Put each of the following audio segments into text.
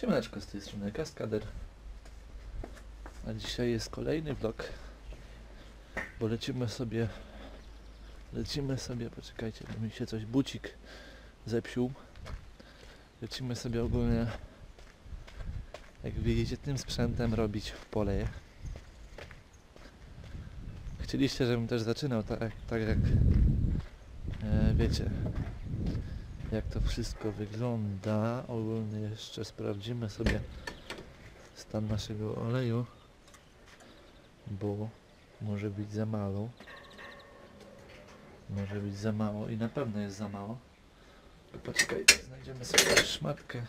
Siemaneczko, z tej strony Kaskader. A dzisiaj jest kolejny vlog, bo lecimy sobie, lecimy sobie, poczekajcie, bo mi się coś bucik zepsił. Lecimy sobie ogólnie, jak widzicie, tym sprzętem robić w pole. Chcieliście, żebym też zaczynał tak, tak jak, e, wiecie, jak to wszystko wygląda. Ogólnie jeszcze sprawdzimy sobie stan naszego oleju, bo może być za mało. Może być za mało i na pewno jest za mało. Poczekajcie, znajdziemy sobie szmatkę.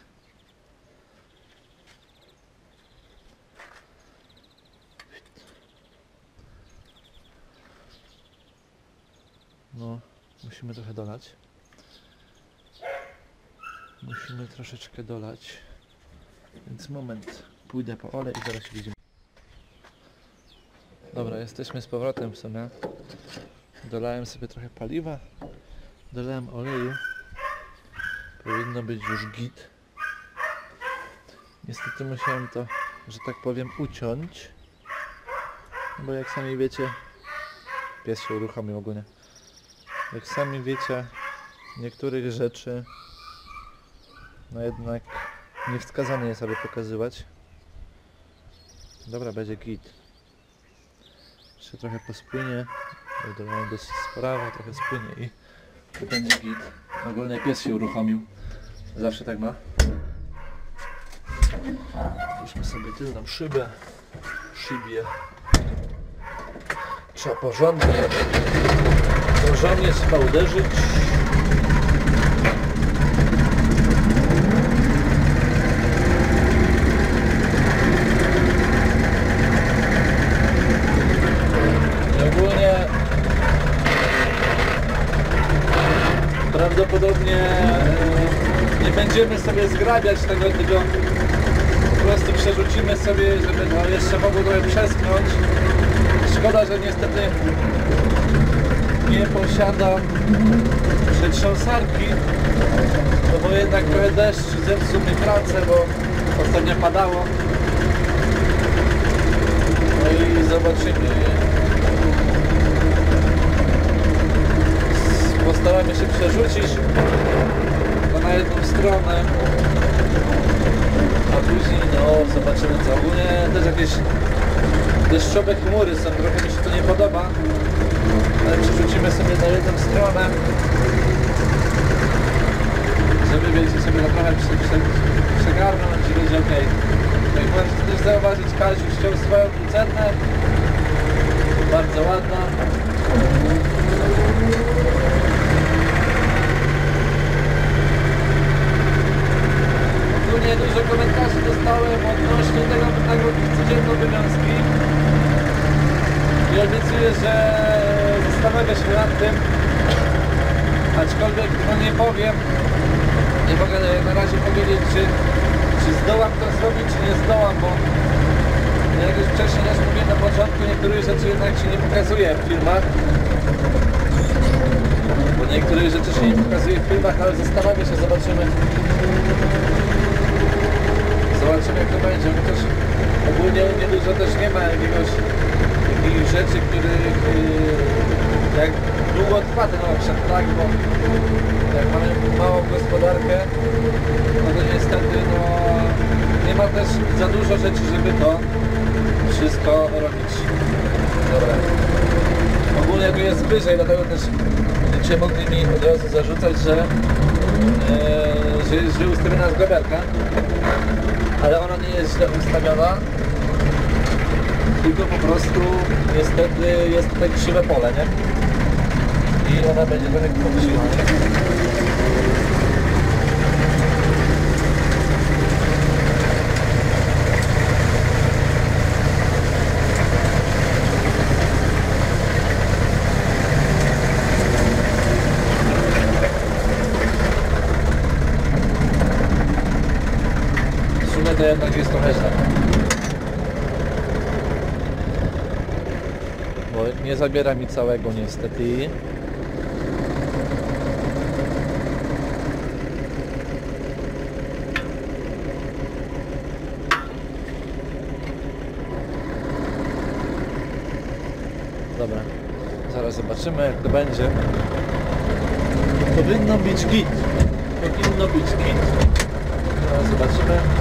No, musimy trochę dolać. Musimy troszeczkę dolać. Więc moment, pójdę po olej i zaraz widzimy. Dobra, jesteśmy z powrotem w sumie. Dolałem sobie trochę paliwa. Dolałem oleju. Powinno być już git. Niestety musiałem to, że tak powiem, uciąć. Bo jak sami wiecie, pies się uruchomił ogólnie. Jak sami wiecie, niektórych rzeczy no jednak niewskazane jest, aby pokazywać. Dobra, będzie git. Jeszcze trochę pospłynie. Dolałem dosyć sprawa, trochę spłynie i będzie git. Ogólnie pies się uruchomił. Zawsze tak ma. Puśćmy sobie tylną szybę. Szybie. Trzeba porządnie. Porządnie trzeba uderzyć. I ogólnie prawdopodobnie e, nie będziemy sobie zgrabiać tego, tylko po prostu przerzucimy sobie, żeby no, jeszcze mogło trochę przesknąć. Szkoda, że niestety nie posiada przetrząsarki, no bo jednak trochę deszcz zepsuł mi pracę, bo ostatnio padało. No i zobaczymy. Postaramy się przerzucić to na jedną stronę. A później no zobaczymy co. Ogólnie też jakieś deszczowe chmury są, trochę mi się to nie podoba. Ale przerzucimy sobie na jedną stronę. Żeby wiecie sobie na trochę prze, prze, przegarnąć i będzie ok. I możecie też zauważyć, Kaziu ściął swoją lucernę. Bardzo ładna. Ogólnie dużo komentarzy dostałem odnośnie tego, by nagrodzić codzienną wywiązki. I obiecuję, że zastanawiam się nad tym. Aczkolwiek no nie powiem, nie mogę na razie powiedzieć, czy, czy zdołam to zrobić, czy nie zdołam, bo jak już wcześniej też mówiłem na początku, niektórych rzeczy jednak się nie pokazuje w filmach. Bo niektórych rzeczy się nie pokazuje w filmach, ale zastanawiam się, zobaczymy. Zobaczymy jak to będzie, chociaż ogólnie u mnie dużo też nie ma jakiegoś, jakichś rzeczy, których yy, jak długo trwa ten okrzep, tak, bo jak mamy małą gospodarkę, no to niestety no, nie ma też za dużo rzeczy, żeby to wszystko robić. Dobra. Ogólnie tu jest wyżej, dlatego też będziecie mogli mi od razu zarzucać, że, e, że źle ustawiona zgrabiarka. Ale ona nie jest źle ustawiona, tylko po prostu niestety jest tutaj krzywe pole, nie? I ona będzie trochę nie? to jednak jest trochę źle. Bo nie zabiera mi całego niestety. Dobra, zaraz zobaczymy jak to będzie. Powinno być git. Powinno być git. Zaraz zobaczymy.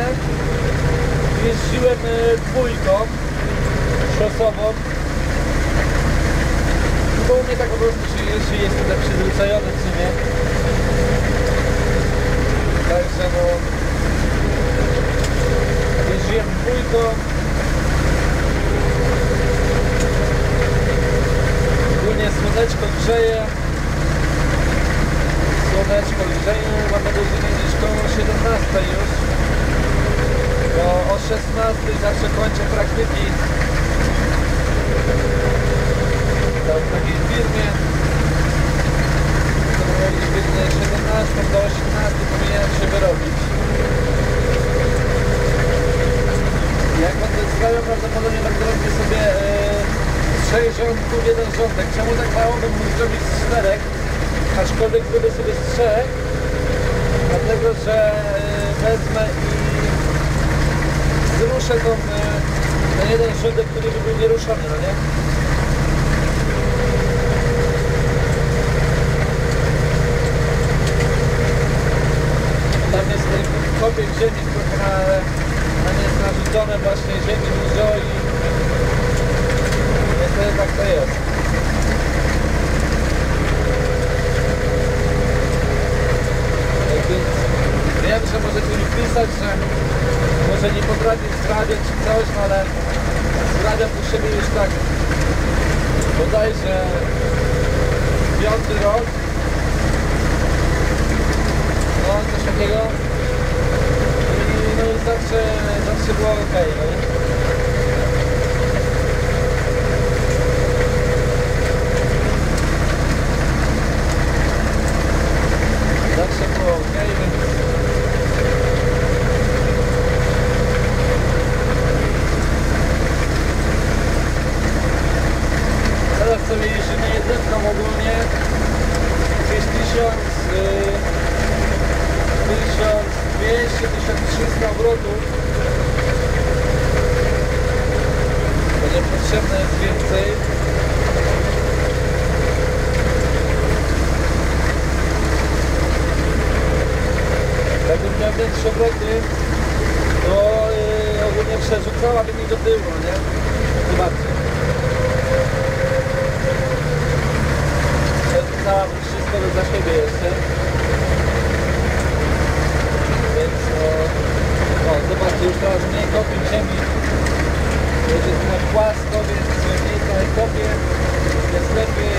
lucernę. Jeździłem e, dwójką szosową. Bo u mnie tak po prostu się jeździ, jestem tak przyzwyczajony w sumie. Także no... Jeździłem dwójką. Ogólnie słoneczko grzeje. Słoneczko grzeje, mamy godzinę gdzieś koło 17 już. Bo o 16 zawsze kończę praktyki. W takiej firmie. To godzinę 17 do 18 powinienem się wyrobić. Jak będę zdrawiał, prawdopodobnie będę robił sobie e, 6 rządków, jeden rządek. Czemu tak mało bym mógł zrobić z czterech? Aczkolwiek zrobię sobie z trzech. Dlatego, że e, wezmę i zruszę tą, ten jeden rządek, który by był nieruszony, no nie? Tam jest ten kopiec ziemi trochę na, tam jest narzucone właśnie ziemi dużo i niestety tak to jest. Wiem, że możecie mi pisać, że może nie potrafię zdradzić czy coś, ale zdradziam u siebie już tak bodajże piąty rok. No coś takiego. I, no i zawsze, zawsze było ok. No nie? Zawsze było ok, więc Teraz sobie jeździmy jedynką ogólnie gdzieś 1000 yy, 1200-1300 obrotów będzie potrzebne jest więcej obroty to yy, ogólnie przerzucałaby mi do tyłu, nie? Zobaczcie Przerzucałabym wszystko za siebie jeszcze więc no, no zobaczcie, już teraz mniej kopię ziemi. Będzie tu na płasko, więc mniej trochę kopię, jest lepiej.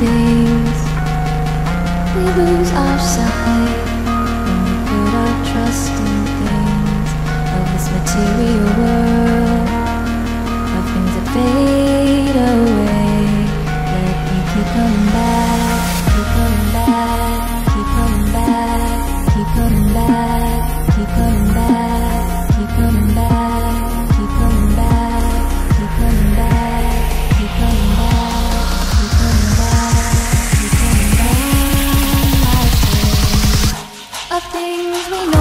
We lose our sight when we put our trust in things of this material world. things we know.